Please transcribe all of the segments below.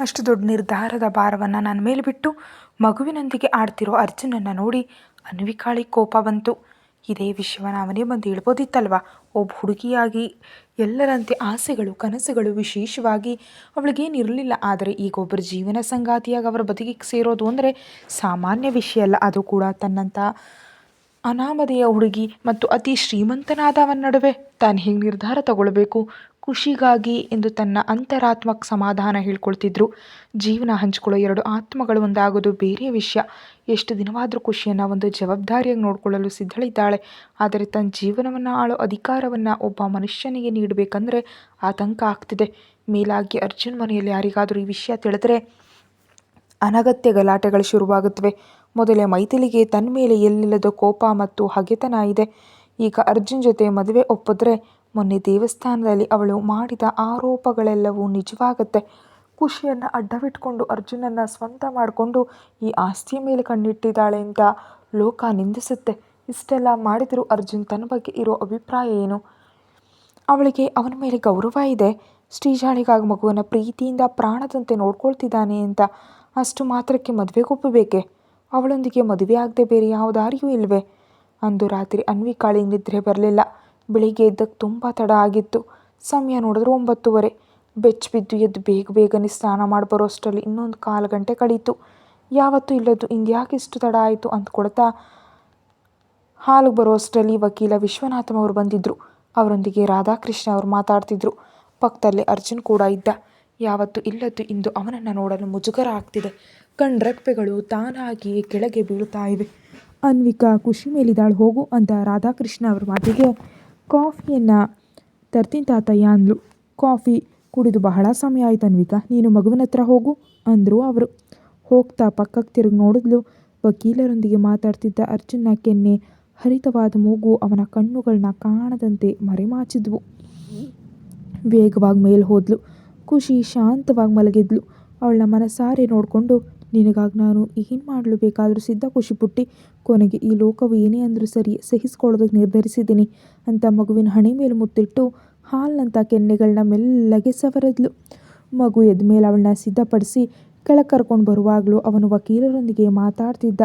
ಅಷ್ಟು ದೊಡ್ಡ ನಿರ್ಧಾರದ ಭಾರವನ್ನು ನನ್ನ ಮೇಲೆ ಬಿಟ್ಟು ಮಗುವಿನೊಂದಿಗೆ ಆಡ್ತಿರೋ ಅರ್ಜುನನ್ನು ನೋಡಿ ಅನ್ವಿಕಾಳಿಗೆ ಕೋಪ ಬಂತು. ಇದೇ ವಿಷಯವನ್ನು ಅವನೇ ಬಂದು ಹೇಳ್ಬೋದಿತ್ತಲ್ವ? ಒಬ್ಬ ಹುಡುಗಿಯಾಗಿ ಎಲ್ಲರಂತೆ ಆಸೆಗಳು, ಕನಸುಗಳು ವಿಶೇಷವಾಗಿ ಅವಳಿಗೇನಿರಲಿಲ್ಲ ಆದರೆ ಈಗ ಒಬ್ಬರ ಜೀವನ ಸಂಗಾತಿಯಾಗಿ ಅವರ ಬದುಕಿಗೆ ಸೇರೋದು ಅಂದರೆ ಸಾಮಾನ್ಯ ವಿಷಯ ಅಲ್ಲ. ಅದು ಕೂಡ ತನ್ನಂಥ ಅನಾಮಧೇಯ ಹುಡುಗಿ ಮತ್ತು ಅತಿ ಶ್ರೀಮಂತನಾದವನ ನಡುವೆ. ತಾನು ಹೇಗೆ ನಿರ್ಧಾರ ತಗೊಳ್ಬೇಕು? ಖುಷಿಗಾಗಿ ಎಂದು ತನ್ನ ಅಂತರಾತ್ಮಕ್ಕೆ ಸಮಾಧಾನ ಹೇಳ್ಕೊಳ್ತಿದ್ರು. ಜೀವನ ಹಂಚ್ಕೊಳ್ಳೋ ಎರಡು ಆತ್ಮಗಳು ಒಂದಾಗೋದು ಬೇರೆ ವಿಷಯ. ಎಷ್ಟು ದಿನವಾದರೂ ಖುಷಿಯನ್ನು ಒಂದು ಜವಾಬ್ದಾರಿಯಾಗಿ ನೋಡಿಕೊಳ್ಳಲು ಸಿದ್ಧಳಿದ್ದಾಳೆ. ಆದರೆ ತನ್ನ ಜೀವನವನ್ನು ಆಳೋ ಅಧಿಕಾರವನ್ನು ಒಬ್ಬ ಮನುಷ್ಯನಿಗೆ ನೀಡಬೇಕಂದ್ರೆ ಆತಂಕ ಆಗ್ತಿದೆ. ಮೇಲಾಗಿ ಅರ್ಜುನ್ ಮನೆಯಲ್ಲಿ ಯಾರಿಗಾದರೂ ಈ ವಿಷಯ ತಿಳಿದ್ರೆ ಅನಗತ್ಯ ಗಲಾಟೆಗಳು ಶುರುವಾಗುತ್ತವೆ. ಮೊದಲೇ ಮೈಥಿಲಿಗೆ ತನ್ನ ಮೇಲೆ ಎಲ್ಲಿಲ್ಲದ ಕೋಪ ಮತ್ತು ಹಗೆತನ ಇದೆ. ಈಗ ಅರ್ಜುನ್ ಜೊತೆ ಮದುವೆ ಒಪ್ಪಿದ್ರೆ ಮೊನ್ನೆ ದೇವಸ್ಥಾನದಲ್ಲಿ ಅವಳು ಮಾಡಿದ ಆರೋಪಗಳೆಲ್ಲವೂ ನಿಜವಾಗತ್ತೆ. ಖುಷಿಯನ್ನು ಅಡ್ಡವಿಟ್ಕೊಂಡು ಅರ್ಜುನನ್ನು ಸ್ವಂತ ಮಾಡಿಕೊಂಡು ಈ ಆಸ್ತಿಯ ಮೇಲೆ ಕಣ್ಣಿಟ್ಟಿದ್ದಾಳೆ ಅಂತ ಲೋಕ ನಿಂದಿಸುತ್ತೆ. ಇಷ್ಟೆಲ್ಲ ಮಾಡಿದರೂ ಅರ್ಜುನ್ ತನ್ನ ಬಗ್ಗೆ ಇರೋ ಅಭಿಪ್ರಾಯ ಏನು? ಅವಳಿಗೆ ಅವನ ಮೇಲೆ ಗೌರವ ಇದೆ. ಶ್ರೀಜಾಳಿಗಾಗಿ ಮಗುವನ್ನು ಪ್ರೀತಿಯಿಂದ ಪ್ರಾಣದಂತೆ ನೋಡ್ಕೊಳ್ತಿದ್ದಾನೆ ಅಂತ ಅಷ್ಟು ಮಾತ್ರಕ್ಕೆ ಮದುವೆಗೊಪ್ಪಬೇಕೆ ಅವಳೊಂದಿಗೆ ಮದುವೆ ಆಗದೆ ಬೇರೆ ಯಾವ ದಾರಿಯೂ ಇಲ್ವೇ? ಅಂದು ರಾತ್ರಿ ಅನ್ವಿಕಾಳಿಗೆ ನಿದ್ರೆ ಬರಲಿಲ್ಲ. ಬೆಳಿಗ್ಗೆ ಎದ್ದಕ್ಕೆ ತುಂಬ ತಡ ಆಗಿತ್ತು. ಸಮಯ ನೋಡಿದ್ರೆ ಒಂಬತ್ತುವರೆ. ಬೆಚ್ಚ ಬಿದ್ದು ಎದ್ದು ಬೇಗ ಬೇಗನೆ ಸ್ನಾನ ಮಾಡಿ ಬರೋ ಅಷ್ಟರಲ್ಲಿ ಇನ್ನೊಂದು ಕಾಲು ಗಂಟೆ ಕಳೀತು. ಯಾವತ್ತೂ ಇಲ್ಲದ್ದು ಇಂದ್ಯಾಕೆ ಇಷ್ಟು ತಡ ಆಯಿತು ಅಂದ್ಕೊಳ್ತಾ ಬರೋ ಬರೋಷ್ಟರಲ್ಲಿ ವಕೀಲ ವಿಶ್ವನಾಥಂ ಅವರು ಬಂದಿದ್ದರು ಅವರೊಂದಿಗೆ ರಾಧಾಕೃಷ್ಣ ಅವರು ಮಾತಾಡ್ತಿದ್ರು. ಪಕ್ಕದಲ್ಲಿ ಅರ್ಜುನ್ ಕೂಡ ಇದ್ದ. ಯಾವತ್ತು ಇಲ್ಲದ್ದು ಇಂದು ಅವನನ್ನು ನೋಡಲು ಮುಜುಗರ ಆಗ್ತಿದೆ. ಕಣ್ರೆಪ್ಪೆಗಳು ತಾನಾಗಿಯೇ ಕೆಳಗೆ ಬೀಳುತ್ತಾ ಇವೆ. ಅನ್ವಿಕಾ ಖುಷಿ ಮೇಲಿದಾಳು ಹೋಗು ಅಂತ ರಾಧಾಕೃಷ್ಣ ಅವರ ಮಾತಿಗೆ. ಕಾಫಿಯನ್ನು ತರ್ತೀನಿ ತಾತಯ್ಯ ಅಂದ್ಲು. ಕಾಫಿ ಕುಡಿದು ಬಹಳ ಸಮಯ ಆಯ್ತು ಅನ್ವಿಕಾ. ನೀನು ಮಗುವಿನ ಹತ್ರ ಹೋಗು ಅಂದರು ಅವರು. ಹೋಗ್ತಾ ಪಕ್ಕಕ್ಕೆ ತಿರುಗಿ ನೋಡಿದ್ಲು ವಕೀಲರೊಂದಿಗೆ ಮಾತಾಡ್ತಿದ್ದ ಅರ್ಜುನ್ನ ಕೆನ್ನೆ ಹರಿತವಾದ ಮೂಗು ಅವನ ಕಣ್ಣುಗಳನ್ನ ಕಾಣದಂತೆ ಮರೆಮಾಚಿದ್ವು. ವೇಗವಾಗಿ ಮೇಲೆ ಹೋದ್ಲು. ಖುಷಿ ಶಾಂತವಾಗಿ ಮಲಗಿದ್ಲು. ಅವಳನ್ನ ಮನಸಾರೆ ನೋಡಿಕೊಂಡು ನಿನಗಾಗಿ ನಾನು ಏನು ಮಾಡಲು? ಬೇಕಾದರೂ ಸಿದ್ಧ ಖುಷಿ ಪುಟ್ಟಿ, ಕೊನೆಗೆ ಈ ಲೋಕವು ಏನೇ ಅಂದರೂ ಸರಿ ಸಹಿಸ್ಕೊಳ್ಳೋದಕ್ಕೆ ನಿರ್ಧರಿಸಿದ್ದೀನಿ ಅಂತ ಮಗುವಿನ ಹಣೆ ಮೇಲೆ ಮುತ್ತಿಟ್ಟು ಹಾಲಿನಂಥ ಕೆನ್ನೆಗಳನ್ನ ಮೆಲ್ಲಗೆ ಸವರದ್ಲು. ಮಗು ಎದ್ದ ಮೇಲೆ ಅವಳನ್ನ ಸಿದ್ಧಪಡಿಸಿ ಕೆಳಗೆ ಕರ್ಕೊಂಡು ಬರುವಾಗಲೂ ಅವನು ವಕೀಲರೊಂದಿಗೆ ಮಾತಾಡ್ತಿದ್ದ.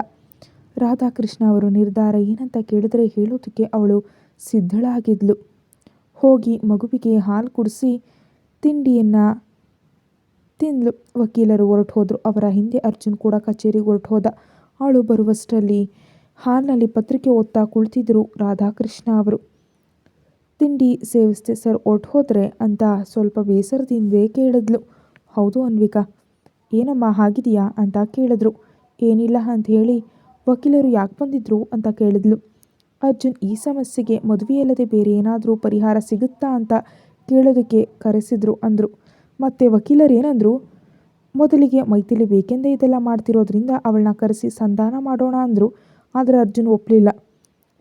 ರಾಧಾಕೃಷ್ಣ ಅವರು, ನಿರ್ಧಾರ ಏನಂತ ಕೇಳಿದರೆ ಹೇಳೋದಕ್ಕೆ ಅವಳು ಸಿದ್ಧಳಾಗಿದ್ಲು. ಹೋಗಿ ಮಗುವಿಗೆ ಹಾಲು ಕುಡಿಸಿ, ತಿಂಡಿಯನ್ನು ತಿಂದ್ಲು. ವಕೀಲರು ಹೊರಟು ಹೋದರು ಅವರ ಹಿಂದೆ ಅರ್ಜುನ್ ಕೂಡ ಕಚೇರಿಗೆ ಹೊರಟು ಹೋದ ಅವಳು ಬರುವಷ್ಟರಲ್ಲಿ ಹಾಲ್ನಲ್ಲಿ ಪತ್ರಿಕೆ ಓದ್ತಾ ಕುಳಿತಿದ್ರು ರಾಧಾಕೃಷ್ಣ ಅವರು. ತಿಂಡಿ ಸೇವಿಸ್ತೆ ಸರ್ ಹೊರ್ಟು ಹೋದರೆ ಅಂತ ಸ್ವಲ್ಪ ಬೇಸರದಿಂದೇ ಕೇಳಿದ್ಲು. ಹೌದು ಅನ್ವಿಕಾ. ಏನಮ್ಮ ಹಾಗಿದೆಯಾ? ಅಂತ ಕೇಳಿದ್ರು. ಏನಿಲ್ಲ ಅಂತ ಹೇಳಿ ವಕೀಲರು ಯಾಕೆ ಬಂದಿದ್ರು? ಅಂತ ಕೇಳಿದ್ಲು. ಅರ್ಜುನ್, ಈ ಸಮಸ್ಯೆಗೆ ಮದುವೆಯಲ್ಲದೆ ಬೇರೆ ಏನಾದರೂ ಪರಿಹಾರ ಸಿಗುತ್ತಾ? ಅಂತ ಕೇಳೋದಕ್ಕೆ ಕರೆಸಿದ್ರು ಅಂದರು. ಮತ್ತೆ ವಕೀಲರು ಏನಂದ್ರು ಮೊದಲಿಗೆ ಮೈಥಿಲಿ ಬೇಕೆಂದೇ ಇದೆಲ್ಲ ಮಾಡ್ತಿರೋದ್ರಿಂದ ಅವಳನ್ನ ಕರೆಸಿ ಸಂಧಾನ ಮಾಡೋಣ ಅಂದರು. ಆದರೆ ಅರ್ಜುನ್ ಒಪ್ಪಲಿಲ್ಲ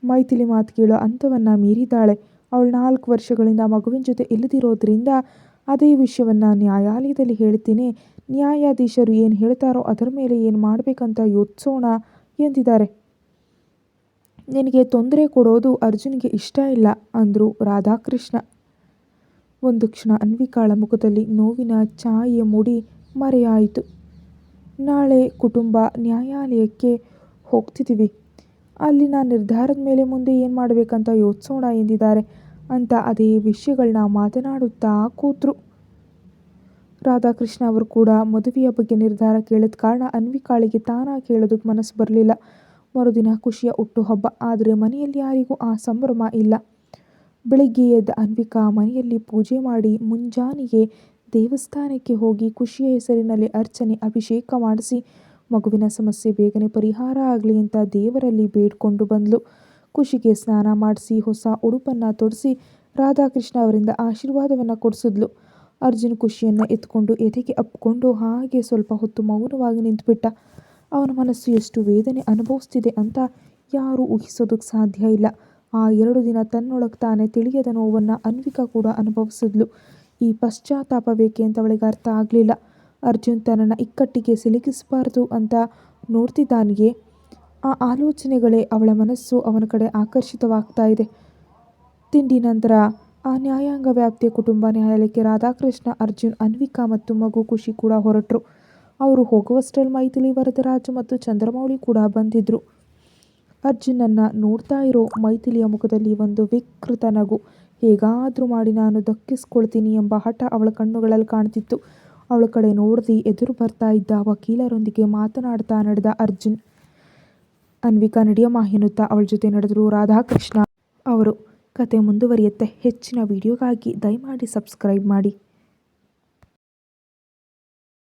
ಮೈಥಿಲಿ ಮಾತು ಕೇಳೋ ಅಂಥವನ್ನು ಮೀರಿದ್ದಾಳೆ ಅವಳು ನಾಲ್ಕು ವರ್ಷಗಳಿಂದ ಮಗುವಿನ ಜೊತೆ ಇಲ್ಲದಿರೋದ್ರಿಂದ ಅದೇ ವಿಷಯವನ್ನು ನ್ಯಾಯಾಲಯದಲ್ಲಿ ಹೇಳ್ತೀನಿ. ನ್ಯಾಯಾಧೀಶರು ಏನು ಹೇಳ್ತಾರೋ ಅದರ ಮೇಲೆ ಏನು ಮಾಡಬೇಕಂತ ಯೋಚಿಸೋಣ ಎಂದಿದ್ದಾರೆ. ನಿನಗೆ ತೊಂದರೆ ಕೊಡೋದು ಅರ್ಜುನ್ಗೆ ಇಷ್ಟ ಇಲ್ಲ ಅಂದರು ರಾಧಾಕೃಷ್ಣ. ಒಂದು ಕ್ಷಣ ಅನ್ವಿಕಾಳ ಮುಖದಲ್ಲಿ ನೋವಿನ ಛಾಯೆ ಮೂಡಿ ಮರೆಯಾಯಿತು. ನಾಳೆ ಕುಟುಂಬ ನ್ಯಾಯಾಲಯಕ್ಕೆ ಹೋಗ್ತಿದ್ದೀವಿ. ಅಲ್ಲಿನ ನಿರ್ಧಾರದ ಮೇಲೆ ಮುಂದೆ ಏನು ಮಾಡಬೇಕಂತ ಯೋಚಿಸೋಣ ಎಂದಿದ್ದಾರೆ ಅಂತ ಅದೇ ವಿಷಯಗಳನ್ನ ಮಾತನಾಡುತ್ತಾ ಕೂತರು. ರಾಧಾಕೃಷ್ಣ ಅವರು ಕೂಡ ಮದುವೆಯ ಬಗ್ಗೆ ನಿರ್ಧಾರ ಕೇಳಿದ ಕಾರಣ ಅನ್ವಿಕಾಳಿಗೆ ತಾನಾ ಕೇಳೋದಕ್ಕೆ ಮನಸ್ಸು ಬರಲಿಲ್ಲ. ಮರುದಿನ ಖುಷಿಯ ಹುಟ್ಟುಹಬ್ಬ, ಆದರೆ ಮನೆಯಲ್ಲಿ ಯಾರಿಗೂ ಆ ಸಂಭ್ರಮ ಇಲ್ಲ. ಬೆಳಿಗ್ಗೆ ಎದ್ದ ಅನ್ವಿಕಾ ಮನೆಯಲ್ಲಿ ಪೂಜೆ ಮಾಡಿ ಮುಂಜಾನೆಯೇ ದೇವಸ್ಥಾನಕ್ಕೆ ಹೋಗಿ ಖುಷಿಯ ಹೆಸರಿನಲ್ಲಿ ಅರ್ಚನೆ, ಅಭಿಷೇಕ ಮಾಡಿಸಿ ಮಗುವಿನ ಸಮಸ್ಯೆ ಬೇಗನೆ ಪರಿಹಾರ ಆಗಲಿ ಅಂತ ದೇವರಲ್ಲಿ ಬೇಡ್ಕೊಂಡು ಬಂದ್ಲು. ಖುಷಿಗೆ ಸ್ನಾನ ಮಾಡಿಸಿ ಹೊಸ ಉಡುಪನ್ನು ತೊಡಿಸಿ ರಾಧಾಕೃಷ್ಣ ಅವರಿಂದ ಆಶೀರ್ವಾದವನ್ನು ಕೊಡಿಸಿದ್ಲು. ಅರ್ಜುನ್ ಖುಷಿಯನ್ನು ಎತ್ಕೊಂಡು ಎದೆಗೆ ಅಪ್ಕೊಂಡು ಹಾಗೆ ಸ್ವಲ್ಪ ಹೊತ್ತು ಮೌನವಾಗಿ ನಿಂತುಬಿಟ್ಟ. ಅವನ ಮನಸ್ಸು ಎಷ್ಟು ವೇದನೆ ಅನುಭವಿಸ್ತಿದೆ ಅಂತ ಯಾರೂ ಊಹಿಸೋದಕ್ಕೆ ಸಾಧ್ಯ ಇಲ್ಲ. ಆ ಎರಡು ದಿನ ತನ್ನೊಳಗೆ ತಾನೇ ತಿಳಿಯದ ನೋವನ್ನು ಅನ್ವಿಕಾ ಕೂಡ ಅನುಭವಿಸಿದ್ಲು. ಈ ಪಶ್ಚಾತ್ತಾಪ ಬೇಕೆ ಅಂತ ಅವಳಿಗೆ ಅರ್ಥ ಆಗಲಿಲ್ಲ. ಅರ್ಜುನ್ ತನ್ನನ್ನು ಇಕ್ಕಟ್ಟಿಗೆ ಸಿಲುಕಿಸಬಾರ್ದು ಅಂತ ನೋಡ್ತಿದ್ದಾನೆಯೇ? ಆ ಆಲೋಚನೆಗಳೇ ಅವಳ ಮನಸ್ಸು ಅವನ ಕಡೆ ಆಕರ್ಷಿತವಾಗ್ತಾ ಇದೆ. ತಿಂಡಿ ನಂತರ ಆ ನ್ಯಾಯಾಂಗ ವ್ಯಾಪ್ತಿಯ ಕುಟುಂಬ ನ್ಯಾಯಾಲಯಕ್ಕೆ ರಾಧಾಕೃಷ್ಣ, ಅರ್ಜುನ್, ಅನ್ವಿಕಾ ಮತ್ತು ಮಗು ಖುಷಿ ಕೂಡ ಹೊರಟ್ರು. ಅವರು ಹೋಗುವಷ್ಟರಲ್ಲಿ ಮೈಥಿಲಿ ವರದರಾಜು ಮತ್ತು ಚಂದ್ರಮೌಳಿ ಕೂಡ ಬಂದಿದ್ರು. ಅರ್ಜುನನ್ನ ನೋಡ್ತಾ ಇರೋ ಮೈಥಿಲಿಯ ಮುಖದಲ್ಲಿ ಒಂದು ವಿಕೃತ ನಗು. ಹೇಗಾದ್ರೂ ಮಾಡಿ ನಾನು ದಕ್ಕಿಸ್ಕೊಳ್ತೀನಿ ಎಂಬ ಹಠ ಅವಳ ಕಣ್ಣುಗಳಲ್ಲಿ ಕಾಣ್ತಿತ್ತು. ಅವಳ ಕಡೆ ನೋಡದೆ ಎದುರು ಬರ್ತಾ ಇದ್ದ ವಕೀಲರೊಂದಿಗೆ ಮಾತನಾಡ್ತಾ ನಡೆದ ಅರ್ಜುನ್. ಅನ್ವಿಕಾ ನಡೆಯಮ್ಮ ಎನ್ನುತ್ತಾ ಅವಳ ಜೊತೆ ನಡೆದ್ರು ರಾಧಾಕೃಷ್ಣ. ಅವರು, ಕತೆ ಮುಂದುವರಿಯುತ್ತೆ. ಹೆಚ್ಚಿನ ವಿಡಿಯೋಗಾಗಿ ದಯಮಾಡಿ ಸಬ್ಸ್ಕ್ರೈಬ್ ಮಾಡಿ.